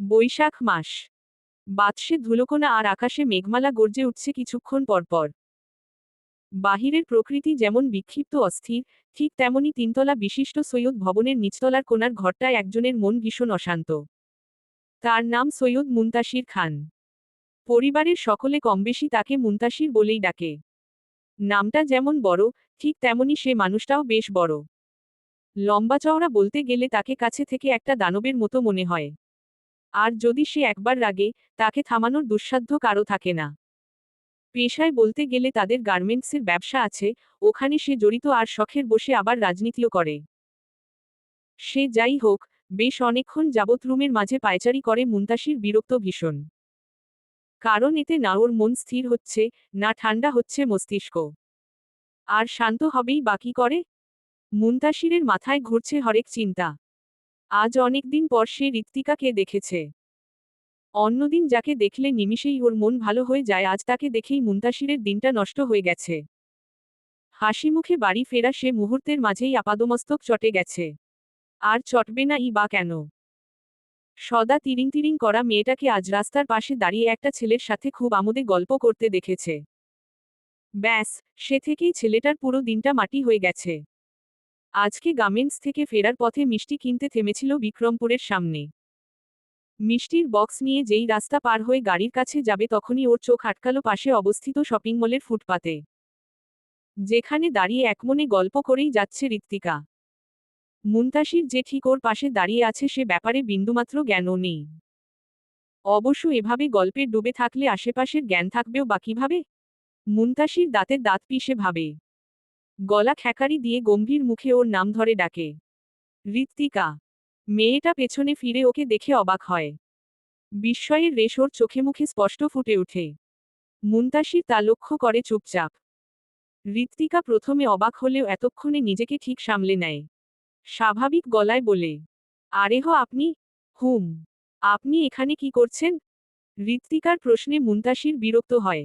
বৈশাখ মাস। বাতাসে ধুলোকোনা আর আকাশে মেঘমালা গর্জে উঠছে কিছুক্ষণ পরপর বাহিরের প্রকৃতি যেমন বিক্ষিপ্ত অস্থির, ঠিক তেমনি তিনতলা বিশিষ্ট সৈয়দ ভবনের নিচতলার কোনার ঘরটায় একজনের মন ভীষণ অশান্ত। তার নাম সৈয়দ মুন্তাসির খান। পরিবারের সকলে কমবেশি তাকে মুন্তাসির বলেই ডাকে। নামটা যেমন বড়, ঠিক তেমনি সে মানুষটাও বেশ বড়। লম্বা চওড়া বলতে গেলে তাকে কাছে থেকে একটা দানবের মতো মনে হয়। আর যদি সে একবার রাগে, তাকে থামানোর দুঃসাধ্য কারও থাকে না। পেশায় বলতে গেলে তাদের গার্মেন্টসের ব্যবসা আছে, ওখানে সে জড়িত আর শখের বসে আবার রাজনীতিও করে। সে যাই হোক, বেশ অনেকক্ষণ যাবৎ রুমের মাঝে পায়চারি করে মুন্তাসির বিরক্ত ভীষণ। কারণ এতে না ওর মন স্থির হচ্ছে, না ঠান্ডা হচ্ছে মস্তিষ্ক। আর শান্ত হবেই বাকি করে? মুন্তাসিরের মাথায় ঘুরছে হরেক চিন্তা। আজ অনেকদিন পর সে ঋত্বিকাকে দেখেছে। অন্যদিন যাকে দেখলে নিমিষেই ওর মন ভালো হয়ে যায়, আজ তাকে দেখেই মুন্তাসিরের দিনটা নষ্ট হয়ে গেছে। হাসি মুখে বাড়ি ফেরা সে মুহূর্তের মাঝেই আপাদমস্তক চটে গেছে। আর চটবে না ই বা কেন? সদা তিরিং তিরিং করা মেয়েটাকে আজ রাস্তার পাশে দাঁড়িয়ে একটা ছেলের সাথে খুব আমোদে গল্প করতে দেখেছে। ব্যাস, সে থেকেই ছেলেটার পুরো দিনটা মাটি হয়ে গেছে। আজকে গার্মেন্টস থেকে ফেরার পথে মিষ্টি কিনতে থেমেছিল বিক্রমপুরের সামনে। মিষ্টির বক্স নিয়ে যেই রাস্তা পার হয়ে গাড়ির কাছে যাবে তখনই ওর চোখ আটকালো পাশে অবস্থিত শপিং মলের ফুটপাতে। যেখানে দাঁড়িয়ে একমনে গল্প করেই যাচ্ছে ঋত্বিকা। মুন্তাসির যে ঠিক ওর পাশে দাঁড়িয়ে আছে সে ব্যাপারে বিন্দুমাত্র জ্ঞানও নেই। অবশ্য এভাবে গল্পের ডুবে থাকলে আশেপাশের জ্ঞান থাকবেও বা কীভাবে? মুন্তাসির দাঁতের দাঁত পিষে ভাবে। গলা খ্যাকারি দিয়ে গম্ভীর মুখে ওর নাম ধরে ডাকে। ঋত্বিকা। মেয়েটা পেছনে ফিরে ওকে দেখে অবাক হয়। বিস্ময়ের রেশ ওর চোখে মুখে স্পষ্ট ফুটে ওঠে। মুন্তাসির তা লক্ষ্য করে চুপচাপ। ঋত্বিকা প্রথমে অবাক হলেও এতক্ষণে নিজেকে ঠিক সামলে নেয়। স্বাভাবিক গলায় বলে আরেহ আপনি? হুম। আপনি এখানে কি করছেন? ঋত্বিকার প্রশ্নে মুন্তাসির বিরক্ত হয়।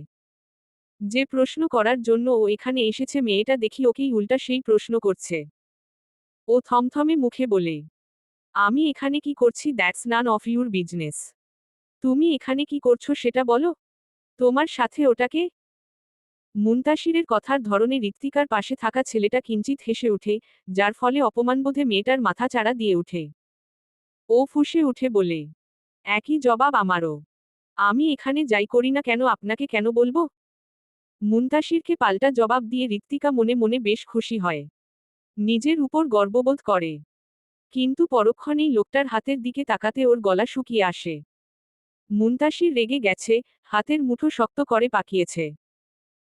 যে প্রশ্ন করার জন্য ও এখানে এসেছে মেয়েটা দেখি ওকেই উল্টা সেই প্রশ্ন করছে। ও থমথমে মুখে বলে, আমি এখানে কি করছি? That's none of your business তুমি এখানে কি করছ সেটা বলো। তোমার সাথে ওটাকে মুন্তাসিরের কথার ধরনে ঋত্বিকার পাশে থাকা ছেলেটা কিঞ্চিত হেসে উঠে যার ফলে অপমানবোধে মেয়েটার মাথা চাড়া দিয়ে উঠে ও ফুসে উঠে বলে, একই জবাব আমারও। আমি এখানে যাই করি না কেন? আপনাকে কেন বলব? মুন্তাসিরকে পাল্টা জবাব দিয়ে ঋত্বিকা মনে মনে বেশ খুশি হয়। নিজের উপর গর্ববোধ করে। কিন্তু পরক্ষণেই লোকটার হাতের দিকে তাকাতে ওর গলা শুকিয়ে আসে। মুন্তাসির রেগে গেছে, হাতের মুঠো শক্ত করে পাকিয়েছে।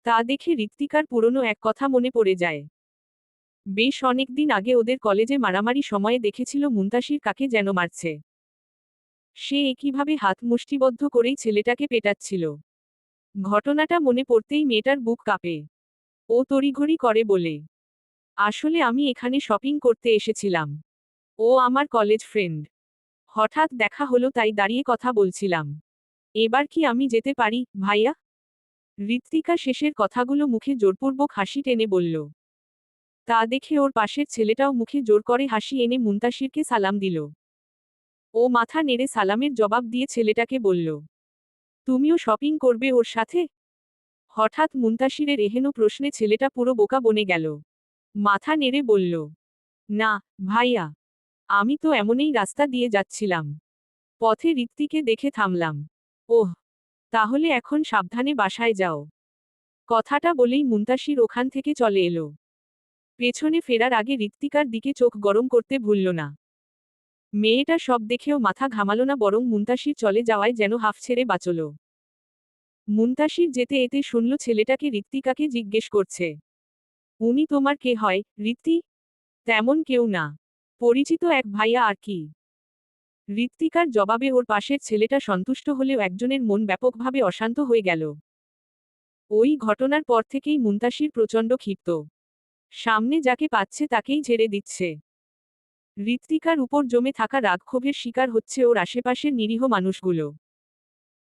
তা দেখে ঋত্বিকার পুরনো এক কথা মনে পড়ে যায়। বেশ অনেকদিন আগে ওদের কলেজে মারামারি সময়ে দেখেছিল মুন্তাসির কাকে যেন মারছে। সে একইভাবে হাত মুষ্টিবদ্ধ করেই ছেলেটাকে পেটাচ্ছিল। ঘটনাটা মনে পড়তেই মেয়েটার বুক কাঁপে। ও তড়িঘড়ি করে বলে, আসলে আমি এখানে শপিং করতে এসেছিলাম। ও আমার কলেজ ফ্রেন্ড। হঠাৎ দেখা হলো তাই দাঁড়িয়ে কথা বলছিলাম। এবার কি আমি যেতে পারি, ভাইয়া? ঋত্বিকা শেষের কথাগুলো মুখে জোরপূর্বক হাসি টেনে বলল। তা দেখে ওর পাশের ছেলেটাও মুখে জোর করে হাসি এনে মুন্তাসিরকে সালাম দিল। ও মাথা নেড়ে সালামের জবাব দিয়ে ছেলেটাকে বলল তুমিও শপিং করবে ওর সাথে? হঠাৎ মুন্তাসিরের এহেন প্রশ্নে ছেলেটা পুরো বোকা বনে গেল। মাথা নেড়ে বলল, না, ভাইয়া, আমি তো এমনই রাস্তা দিয়ে যাচ্ছিলাম। পথে ঋত্বিকে দেখে থামলাম। ওহ, তাহলে এখন সাবধানে বাসায় যাও। কথাটা বলেই মুন্তাসির ওখান থেকে চলে এলো। পেছনে ফেরার আগে ঋত্বিকার দিকে চোখ গরম করতে ভুলল না। মেয়েটা সব দেখেও মাথা ঘামালো না, বরং মুন্তাসির চলে যাওয়ায় যেন হাফ ছেড়ে বাঁচল। মুন্তাসির যেতে এতে শুনল ছেলেটাকে ঋত্বিকাকে জিজ্ঞেস করছে। উনি তোমার কে হয় ঋত্তি তেমন কেউ না। পরিচিত এক ভাইয়া আর কি? ঋত্বিকার জবাবে ওর পাশের ছেলেটা সন্তুষ্ট হলেও একজনের মন ব্যাপকভাবে অশান্ত হয়ে গেল। ওই ঘটনার পর থেকেই মুন্তাসির প্রচণ্ড ক্ষিপ্ত। সামনে যাকে পাচ্ছে তাকেই ছেড়ে দিচ্ছে। ঋত্বিকার উপর জমে থাকা রাগক্ষোভের শিকার হচ্ছে ওর আশেপাশের নিরীহ মানুষগুলো।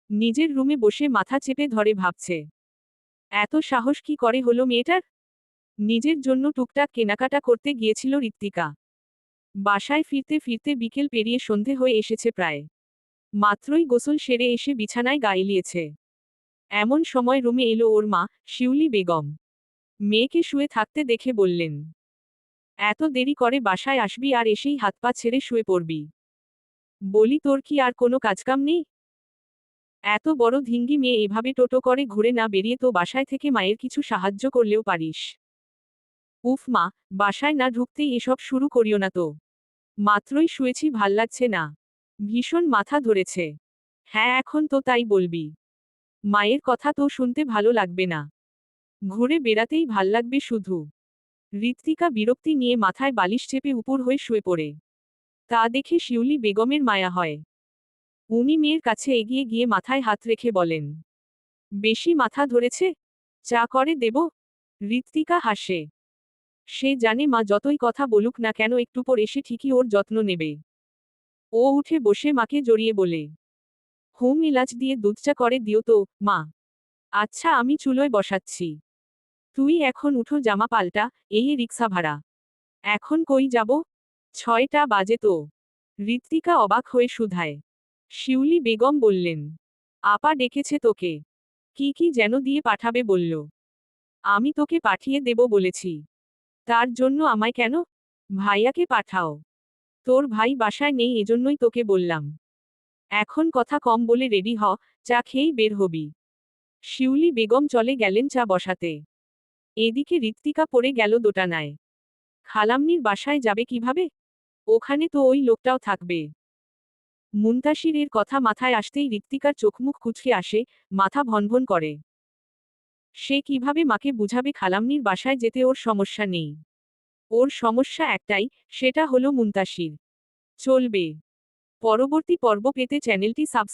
নিজের রুমে বসে মাথা চেপে ধরে ভাবছে, এত সাহস কি করে হলো মেয়েটার? নিজের জন্য টুকটাক কেনাকাটা করতে গিয়েছিল ঋত্বিকা বাসায় ফিরতে ফিরতে বিকেল পেরিয়ে সন্ধে হয়ে এসেছে প্রায়। মাত্রই গোসল সেরে এসে বিছানায় গা এলিয়েছে। এমন সময় রুমে এলো ওর মা, শিউলি বেগম। মেয়েকে শুয়ে থাকতে দেখে বললেন এত দেরি করে বাসায় আসবি আর এসেই হাত পা ছেড়ে শুয়ে পড়বি। বলি, তোর কি আর কোনো কাজকাম নেই? এত বড় ধিঙ্গি মেয়ে এভাবে টোটো করে ঘুরে না বেরিয়ে তো বাসায় থেকে মায়ের কিছু সাহায্য করলেও পারিস। উফ মা, বাসায় না ঢুকতেই এসব শুরু করিও না তো। মাত্রই শুয়েছি, ভালো লাগছে না। ভীষণ মাথা ধরেছে। হ্যাঁ এখন তো তাই বলবি। মায়ের কথা তো শুনতে ভালো লাগবে না। ঘুরে বেড়াতেই ভালো লাগবে শুধু। ঋত্বিকা বিরক্তি নিয়ে মাথায় বালিশ চেপে উপর হয়ে শুয়ে পড়ে। তা দেখে শিউলি বেগমের মায়া হয়। উনি মেয়ের কাছে এগিয়ে গিয়ে মাথায় হাত রেখে বলেন, বেশি মাথা ধরেছে? চা করে দেব? ঋত্বিকা হাসে। সে জানে মা যতই কথা বলুক না কেন একটু পর এসে ঠিকই ওর যত্ন নেবে। ও উঠে বসে মাকে জড়িয়ে বলে, হোম, ইলাচ দিয়ে দুধ চা করে দিও তো, মা। আচ্ছা আমি চুলোয় বসাচ্ছি। তুই এখন উঠো জামা পাল্টা, এই রিক্সা ভাড়া। এখন কই যাব? ছয়টা বাজে তো। ঋত্বিকা অবাক হয়ে শুধায়। শিউলি বেগম বললেন, আপা ডেকেছে তোকে। কি কি যেন দিয়ে পাঠাবে বলল। আমি তোকে পাঠিয়ে দেব বলেছি। তার জন্য আমায় কেন? ভাইয়াকে পাঠাও। তোর ভাই বাসায় নেই এজন্যই তোকে বললাম। এখন কথা কম বলে রেডি হ, চা খেয়েই বের হবি। শিউলি বেগম চলে গেলেন চা বসাতে। এদিকে ঋত্বিকা পড়ে গেল দোটানায়। খালামনির বাসায় যাবে কীভাবে? ওখানে তো ওই লোকটাও থাকবে। মুন্তাসির এর কথা মাথায় আসতেই ঋত্বিকার চোখমুখ কুচকে আসে, মাথা ভনভন করে। সে কীভাবে মাকে বুঝাবে খালামনির বাসায় যেতে ওর সমস্যা নেই। ওর সমস্যা একটাই, সেটা হলো মুন্তাসির। চলবে। পরবর্তী পর্ব পেতে চ্যানেলটি সাবস্ক্রাইব